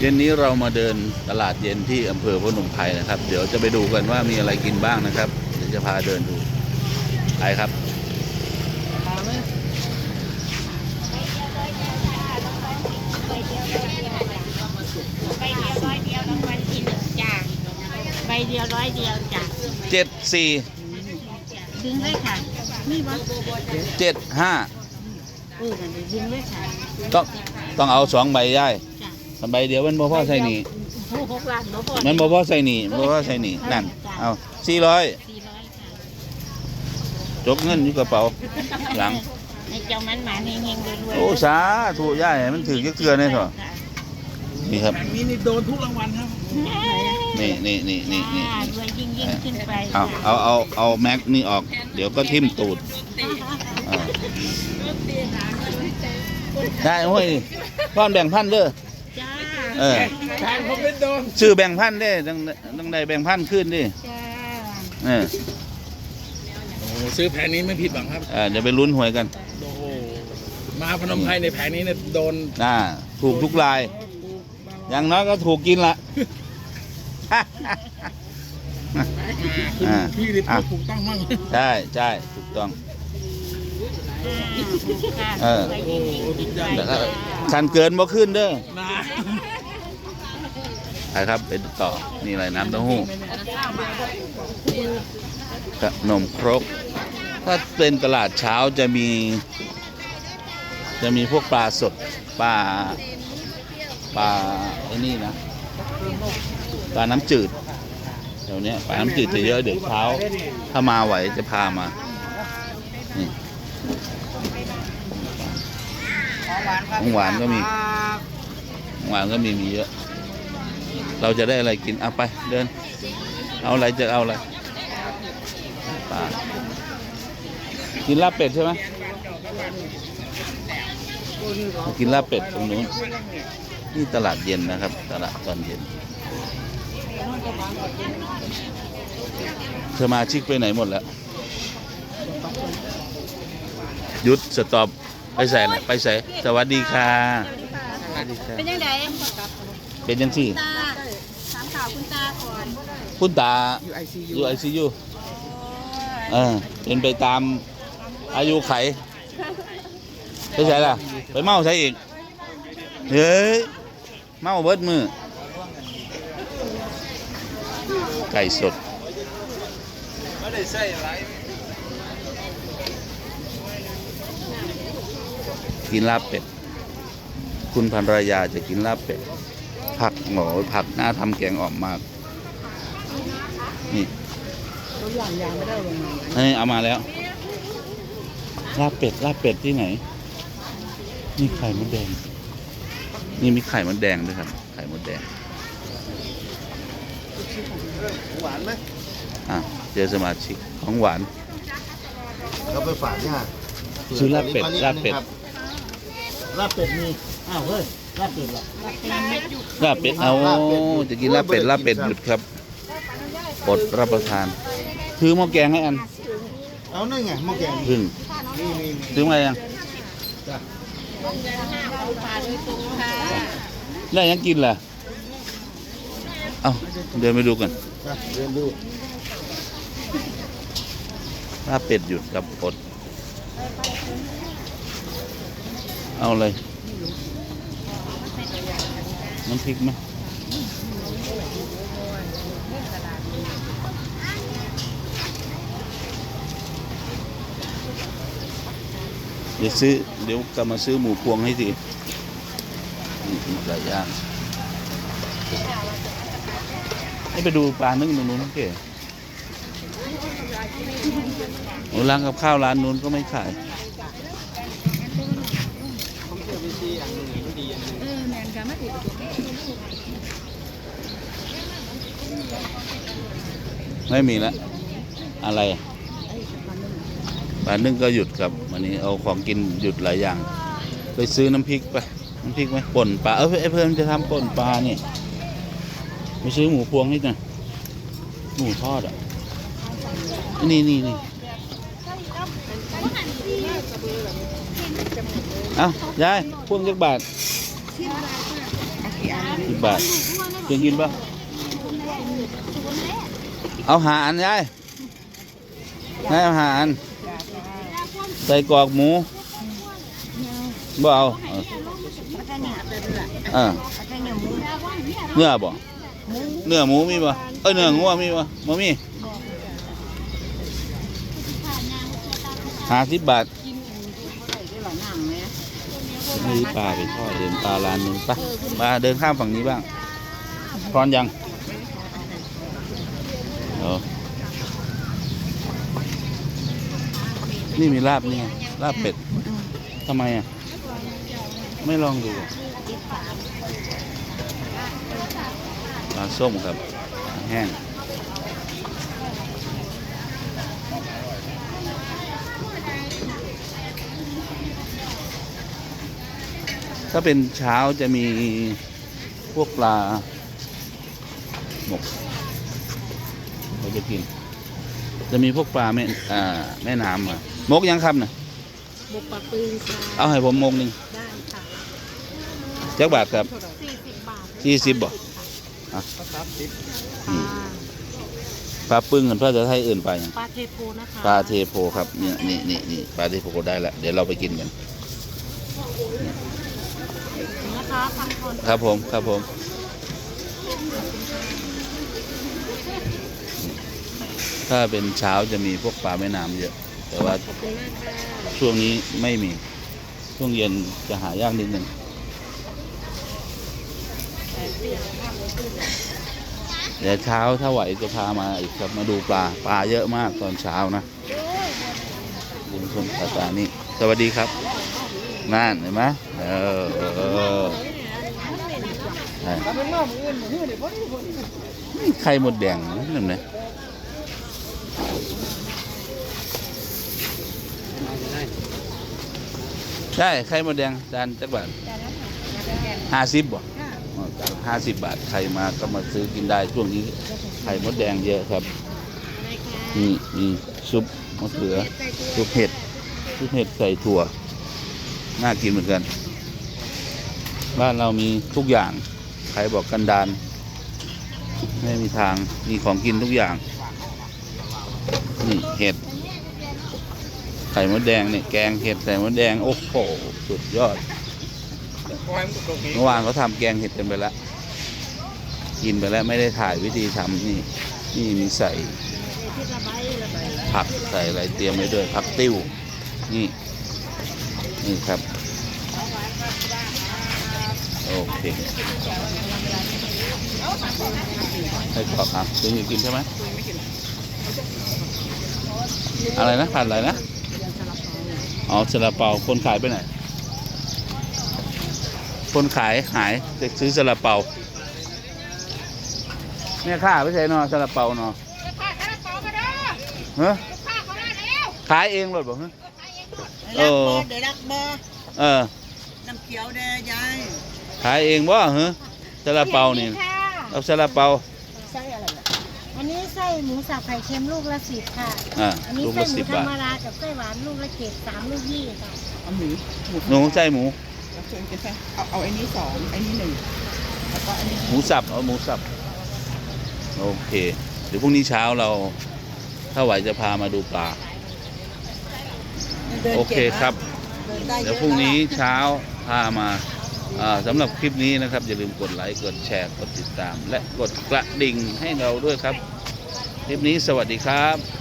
เย็นนี้เรามาเดินตลาดเย็นที่อำเภอพนมไพรนะครับ เดี๋ยวจะไปดูกันว่ามีอะไรกินบ้างนะครับ เดี๋ยวจะพาเดินดูไปครับใบเดียวร้อยเดียวรางวัลที่หนึ่งจ้าใบเดียวร้อยเดียวจ้าเจ็ดสี่ดึงเลยค่ะนี่บอสเจ็ดห้าเออนั่นดิดึงเลยค่ะต้องต้องเอาสองใบย่ายจ้า สองใบเดียวมันบ่พอใส่หนีผู้หกล้านบ่พอมันบ่พอใส่หนีบ่พอใส่หนีนั่นเอาสี่ร้อยสี่ร้อยค่ะจกเงินอยู่กระเป๋าหลังให้เจ้ามันหมาเฮงๆรวยๆโอ้สาถูกย่ายให้มันถือเกลือๆเนี่ยเถอะค่ะนี่ครับอย่างนี้นี่โดนทุกรางวัลครับ นี่นี่นี่นี่นี่อ่ารวยยิ่งยิ่งๆขึ้นไปเอาเอาเอาเอาแม็กนี่ออก เดี๋ยวก็ทิ่มตูดอ่าได้เว้ยพ่อนแบ่งพันเด้อจ้า เออแทนผมไม่โดนซื้อแบ่งพันเด้ต้องต้องได้แบ่งพันขึ้นดิจ้าเออโอ้โหซื้อแผงนี้ไม่ผิดหวังครับ เออเดี๋ยวไปลุ้นหวยกันโอ้โหมาพนมไพรในแผงนี้เนี่ยโดนน่าถูกทุกราย อย่างน้อยก็ถูกกินละคุณอ่าพี่นี่อะพูดถูกต้องมากใช่ใช่ถูกต้องค่ะเออรวยยิ่งยิ่งขึ้นไปแต่ถ้าจ้าคันเกินบ่ขึ้นเด้อ นะครับ ไปต่อ นี่อะไรน้ำเต้าหู้ขนมครก ถ้าเป็นตลาดเช้าจะมี จะมีพวกปลาสด ปลา ปลาไอ้นี่นะ ปลาน้ำจืดเดี๋ยวนี้ปลาน้ำจืดจะเยอะเดี๋ยวเช้า ถ้ามาไหวจะพามา นี่ของหวานก็มีของหวานก็มีมีเยอะ เราจะได้อะไรกินเอาไปเดิน เอาอะไรจะเอาอะไรปลากินลาบเป็ดใช่ไหมกินลาบเป็ดตรงนู้นนี่ตลาดเย็นนะครับ ตลาดตอนเย็น สมาชิกไปไหนหมดแล้วหยุดสต็อปไปใส่ละไปใส่สวัสดีค่ะสวัสดีค่ะ เป็นยังไงเป็นยังสี่ตาถามข่าว คุณตาก่อนคุณตาอยู่ไอซียูอยู่ไอซียูเออเป็นไปตามอายุไขไปใส่ล่ะ ไปเมาใส่อีก เฮ้ย เมาเบิดมือ ไก่สดไม่ได้ใส่อะไรกินลาบเป็ด คุณภรรยาจะกินลาบเป็ด ผักหมอผักน่าทำแกงอ่อมมาก นี่ตัวอย่างยังไม่ได้ลงมาอันนี้เอามาแล้ว ลาบเป็ดลาบเป็ดที่ไหน นี่ไข่มดแดง นี่มีไข่มดแดงด้วยครับ ไข่มดแดง หวานไหมอะเจอสมาชิกของหวาน เราไปฝากย่าซื้อลาบเป็ดลาบเป็ด ลาบเป็ดมี อ้าวเฮ้ย ลาบเป็ดเหรอลาบเป็ดเอาจะกินลาบเป็ดลาบเป็ดหยุดครับอดรับประทานคือหม้อแกงให้อัน เอานั่นไงหม้อแกงพึ่งนี่นี่นี่ซื้อมายังได้ยังกินล่ะ เอาเดินไปดูกันอะเรียนดูลาบเป็ดหยุดกับอด เอาเลย น้ำพริกไหมเดี๋ยวซื้อ เดี๋ยวกลับมาซื้อหมูพวงให้ทีนี่มีหลายอย่างให้ไปดูปลานึ่งตรงนู้นโอเคโอ้ร้านกับข้าวร้านนู้นก็ไม่ขาย ไม่มีแล้วอะไรปลานึ่งก็หยุดครับวันนี้เอาของกินหยุดหลายอย่าง ไปซื้อน้ำพริกไปน้ำพริกไหมป่นปลาเออเพิ่มจะทำป่นปลานี่ไปซื้อหมูพวงนิดหน่อยหมูทอดอะนี่นี่นี่เอายายพวงจักบาท บาทเพียงกินปะเอาหาอันยายให้เอาหาอันใส่กรอกหมูบ่เอาเออเนื้อบ่เนื้อหมูมีบ่เอ้ยเนื้องัวมีบ่บ่มีห้าสิบบาท นี่ปลาไปทอดเดินปลาร้านนึงไปมาเดินข้ามฝั่งนี้บ้างพร้อนยังเออนี่มีลาบนี่ลาบเป็ดทำไมอะ ไม่ลองดูปลาส้มครับแห้ง ถ้าเป็นเช้าจะมีพวกปลาหมกเราจะกิน จะมีพวกปลาแม่อ่าแม่น้ำอะมกยังครับน่ะบุกปลาปืนค่ะเอาให้ผมมกหนึ่งได้ค่ะจักบาทครับสี่สิบบาทสี่สิบบ่ค่ะปลาปึ้งกันภาษาไทยอื่นไปลาหยังปลาเทโพนะคะปลาเทโพครับเนี่ยนี่นี่นี่ปลาเทโพได้ละเดี๋ยวเราไปกินกัน นะคะฟังก่อนครับผมครับผมถ้าเป็นเช้าจะมีพวกปลาแม่น้ำเยอะ แต่ว่าขอบคุณมากค่ะช่วงนี้ไม่มี ช่วงเย็นจะหายากนิดหนึ่งเดี๋ยวเช้าถ้าไหวจะพามาอีกครับมาดูปลาปลาเยอะมากตอนเช้านะริมชมสาตานี่สวัสดีครับ นั่นเห็นไหมเออใช่นี่ไข่หมดแดงนั่นไงใช่ไข่หมดแดงจานจักบาทห้าสิบบ่ห้าสิบบาทใครมาก็มาซื้อกินได้ช่วงนี้ไข่มดแดงเยอะครับอะไรคะนี่มีซุปมะเขือซุปเห็ดซุปเห็ดใส่ถั่ว น่ากินเหมือนกัน บ้านเรามีทุกอย่าง ใครบอกกันดาน ไม่มีทาง มีของกินทุกอย่าง นี่เห็ด ไข่มดแดงเนี่ยแกงเห็ดใส่มดแดง โอ้โห สุดยอด เมื่อวานเขาทำแกงเห็ดกันไปแล้ว กินไปแล้วไม่ได้ถ่ายวิธีทำนี่ นี่มีใส่ผักใส่อะไรเตรียมไว้ด้วยผักติ้ว นี่ นี่ครับ โอเคให้กรอบครับคุณอยู่กินใช่ไหมอะไรนะผัดอะไรนะอ๋อซาลาเปาคนขายไปไหน คนขายหายไปซื้อซาลาเปาเนี่ยข้าไปใช้นอซาลาเปาเนอเฮ้ขายเองเลยบอกฮะ เออเดี๋ยวรักบอเออน้ำเขียวเด้อยายขายเองบ่ฮะซาลาเปานี่ค่ะเอาซาลาเปาไส้อะไรล่ะอันนี้ไส้หมูสับไข่เค็มลูกละสิบค่ะอ่าอันนี้ลูกไส้ละหมูสิบธรบาทรมดากับไส้หวานลูกละเจ็ดสามลูกยี่ค่ะเอาหมูหมูหนูใส่หมูรับเชิญกินไส้เอาเอาไอ้นี้สองไอ้นี้หนึ่งแล้วก็อันนี้หมูสับเอาหมูสับโอเคเดี๋ยวพรุ่งนี้เช้าเรา ถ้าไหวจะพามาดูปลาดิน โอเคก่งนะครับ เดินได้เดี๋ยวอะพรุ่งนี้แล้วเช้าพามาอ่าสำหรับคลิปนี้นะครับ อย่าลืมกดไลค์ กดแชร์ กดติดตาม และกดกระดิ่งให้เราด้วยครับ คลิปนี้สวัสดีครับ